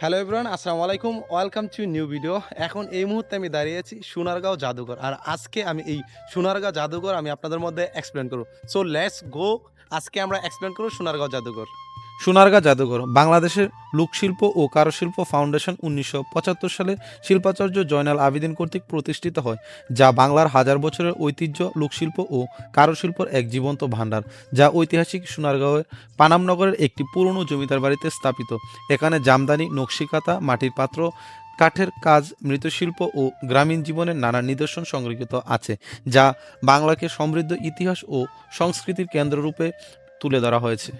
Hello everyone আসসালামু আলাইকুম। Welcome to new video এখন এই মুহূর্তে আমি দাঁড়িয়ে আছি সোনারগাঁও জাদুঘর। আর আজকে আমি এই সোনারগাঁও জাদুঘর আমি আপনাদের মধ্যে এক্সপ্লেন করব। সো লেটস গো আজকে আমরা এক্সপ্লেন করব সোনারগাঁও জাদুঘর। সোনারগাঁ জাদুঘর, বাংলাদেশের লোকশিল্প ও কারুশিল্প ফাউন্ডেশন উনিশশো পঁচাত্তর সালে শিল্পাচার্য জয়নাল আবেদিন কর্তৃক প্রতিষ্ঠিত হয়, যা বাংলার হাজার বছরের ঐতিহ্য, লোকশিল্প ও কারুশিল্পর এক জীবন্ত ভাণ্ডার, যা ঐতিহাসিক সোনারগাঁওয়ের পানামনগরের একটি পুরনো জমিদার বাড়িতে স্থাপিত। এখানে জামদানি নকশিকাতা মাটির পাত্র, কাঠের কাজ, মৃৎশিল্প ও গ্রামীণ জীবনের নানা নিদর্শন সংরক্ষিত আছে, যা বাংলাকে সমৃদ্ধ ইতিহাস ও সংস্কৃতির কেন্দ্ররূপে তুলে ধরা হয়েছে।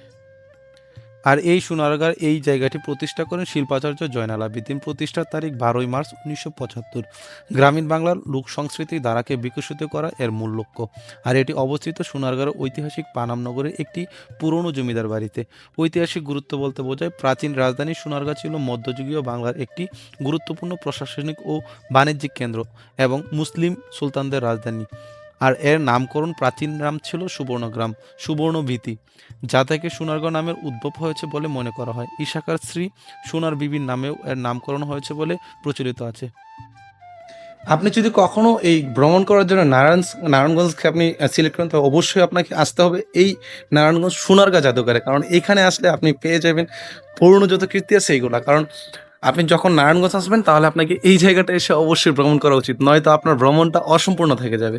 আর এই সোনারগাঁর এই জায়গাটি প্রতিষ্ঠা করেন শিল্পাচার্য জয়নাল আবেদিন প্রতিষ্ঠার তারিখ বারোই মার্চ উনিশশো পঁচাত্তর। গ্রামীণ বাংলার লোক সংস্কৃতির ধারাকে বিকশিত করা এর মূল লক্ষ্য। আর এটি অবস্থিত সোনারগাঁর ঐতিহাসিক পানামনগরের একটি পুরনো জমিদার বাড়িতে। ঐতিহাসিক গুরুত্ব বলতে বোঝায়, প্রাচীন রাজধানী সোনারগাঁ ছিল মধ্যযুগীয় বাংলার একটি গুরুত্বপূর্ণ প্রশাসনিক ও বাণিজ্যিক কেন্দ্র এবং মুসলিম সুলতানদের রাজধানী। আর এর নামকরণ প্রাচীন নাম ছিল সুবর্ণগ্রাম, সুবর্ণভীতি, যা থেকে সোনারগাঁও নামের উদ্ভব হয়েছে বলে মনে করা হয়। ইশাকার শ্রী সোনার বিবির নামেও এর নামকরণ হয়েছে বলে প্রচলিত আছে। আপনি যদি কখনো এই ভ্রমণ করার জন্য নারায়ণ নারায়ণগঞ্জকে আপনি সিলেক্ট করেন তো অবশ্যই আপনাকে আসতে হবে এই নারায়ণগঞ্জ সোনারগাঁ জাদুঘরে। কারণ এখানে আসলে আপনি পেয়ে যাবেন পুরনো যত কীর্তি আছে এইগুলা। কারণ আপনি যখন নারায়ণগঞ্জ আসবেন, তাহলে আপনাকে এই জায়গাটা এসে অবশ্যই ভ্রমণ করা উচিত। নয়তো আপনার ভ্রমণটা অসম্পূর্ণ থেকে যাবে।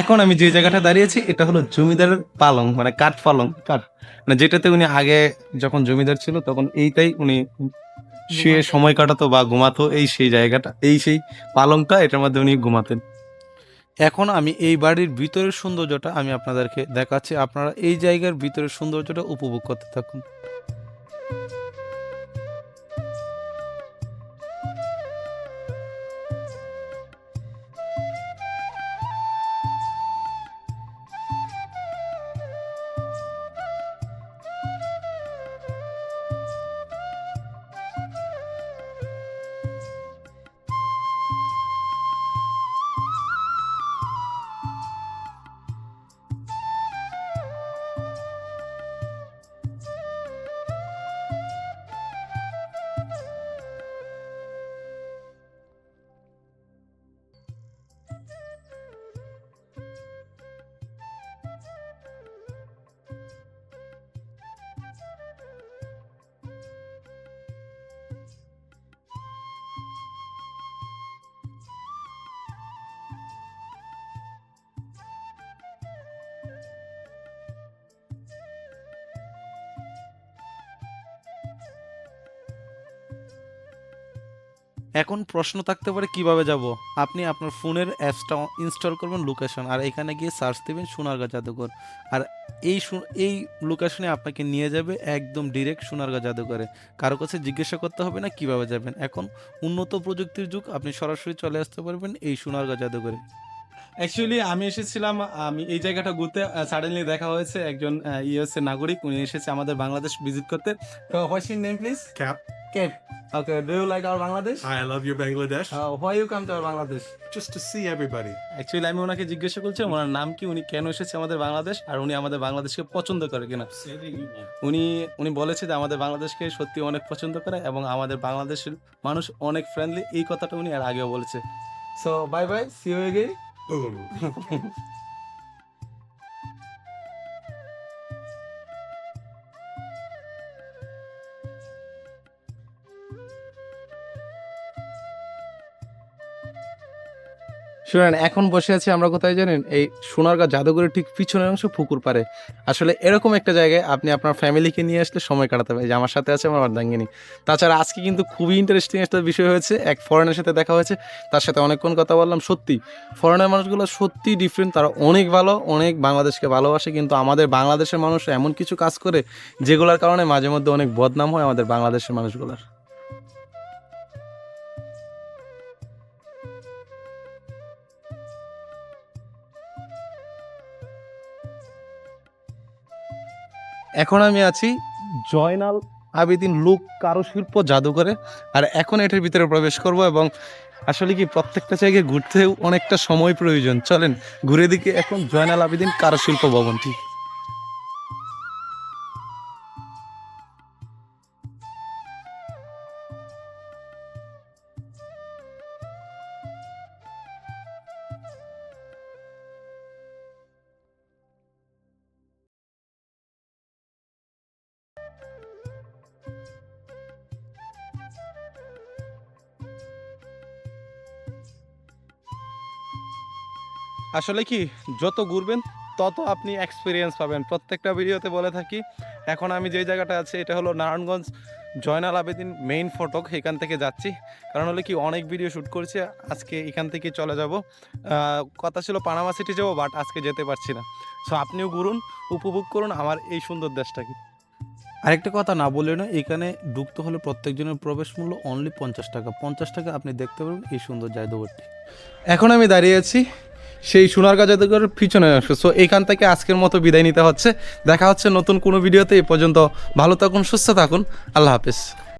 এখন আমি যে জায়গাটা দাঁড়িয়েছি এটা হলো জমিদারের পালং মানে কাঠ পালং কাঠ। মানে যেটাতে উনি আগে যখন জমিদার ছিল তখন এইটাই উনি শুয়ে সময় কাটাতো বা ঘুমাতো এই সেই জায়গাটা এই সেই পালংটা এটার মধ্যে উনি ঘুমাতেন। এখন আমি এই বাড়ির ভিতরের সৌন্দর্যটা আমি আপনাদেরকে দেখাচ্ছি। আপনারা এই জায়গার ভিতরের সৌন্দর্যটা উপভোগ করতে থাকুন। এখন প্রশ্ন থাকতে পারে কীভাবে যাব? আপনি আপনার ফোনের অ্যাপসটা ইনস্টল করবেন লোকেশন আর এখানে গিয়ে সার্চ দেবেন সোনারগাঁ জাদুঘর। আর এই এই লোকেশনে আপনাকে নিয়ে যাবে একদম ডিরেক্ট সোনারগাঁ জাদুঘরে। কারও কাছে জিজ্ঞাসা করতে হবে না কীভাবে যাবেন। এখন উন্নত প্রযুক্তির যুগ আপনি সরাসরি চলে আসতে পারবেন এই সোনারগাঁ জাদুঘরে। অ্যাকচুয়ালি আমি এসেছিলাম আমি এই জায়গাটা ঘুরতে সাডেনলি দেখা হয়েছে একজন ইউএসএ নাগরিক। উনি এসেছে আমাদের বাংলাদেশ ভিজিট করতে। তো what's your name please Cap. Cap okay do you like our Bangladesh I love your Bangladesh. Why you come to our Bangladesh Just to see everybody. Actually আমি ওনাকে জিজ্ঞাসা করছি ওনার নাম কি? উনি কেন এসেছে আমাদের বাংলাদেশ? আর উনি আমাদের বাংলাদেশকে পছন্দ করে কিনা? উনি উনি বলেছে যে আমাদের বাংলাদেশকে সত্যি অনেক পছন্দ করে এবং আমাদের বাংলাদেশের মানুষ অনেক ফ্রেন্ডলি এই কথাটা উনি আর আগেও বলেছে। So bye bye see you again শুনেন, এখন বসে আছি আমরা কোথায় জানেন? এই সোনারগাঁ জাদুঘরের ঠিক পিছনের অংশ পুকুর পারে আসলে এরকম একটা জায়গায় আপনি আপনার ফ্যামিলিকে নিয়ে আসলে সময় কাটাতে পারেন। যে আমার সাথে আছে আমার অর্ধাঙ্গিনী। তাছাড়া আজকে কিন্তু খুবই ইন্টারেস্টিং একটা বিষয় হয়েছে, এক ফরেনের সাথে দেখা হয়েছে। তার সাথে অনেকক্ষণ কথা বললাম, সত্যি। ফরেনের মানুষগুলো সত্যি ডিফারেন্ট তারা অনেক ভালো, অনেক বাংলাদেশকে ভালোবাসে, কিন্তু আমাদের বাংলাদেশের মানুষ এমন কিছু কাজ করে, যেগুলোর কারণে মাঝে মধ্যে অনেক বদনাম হয় আমাদের বাংলাদেশের মানুষগুলোর। এখন আমি আছি জয়নাল আবেদিন লোক কারুশিল্প জাদুঘরে, আর এখন এটার ভিতরে প্রবেশ করব এবং আসলে কি প্রত্যেকটা জায়গায় ঘুরতেও অনেকটা সময় প্রয়োজন। চলেন, ঘুরে দিকে এখন জয়নাল আবেদিন কারুশিল্প ভবনটি। আসলে কি যত ঘুরবেন তত আপনি এক্সপিরিয়েন্স পাবেন। প্রত্যেকটা ভিডিওতে বলে থাকি এখন আমি যে জায়গাটা আছে এটা হলো নারায়ণগঞ্জ জয়নাল আবেদিন মেইন ফটক এখান থেকে যাচ্ছি। কারণ হলো কি অনেক ভিডিও শ্যুট করছি আজকে এখান থেকে চলে যাব। কথা ছিল পানামা সিটি যাব বাট আজকে যেতে পারছি না। সো আপনিও ঘুরুন উপভোগ করুন আমার এই সুন্দর দেশটাকে। আরেকটা কথা না বলে না এখানে ঢুকতে হলে প্রত্যেকজনের প্রবেশ মূল্য অনলি পঞ্চাশ টাকা। পঞ্চাশ টাকা আপনি দেখতে পারবেন এই সুন্দর জায়গাটি। এখন আমি দাঁড়িয়ে আছি সেই সোনার জাদুঘরের পিছনে অংশ সো এখান থেকে আজকের মতো বিদায় নিতে হচ্ছে। দেখা হচ্ছে নতুন কোনো ভিডিওতে। এ পর্যন্ত ভালো থাকুন, সুস্থ থাকুন। আল্লাহ হাফেজ।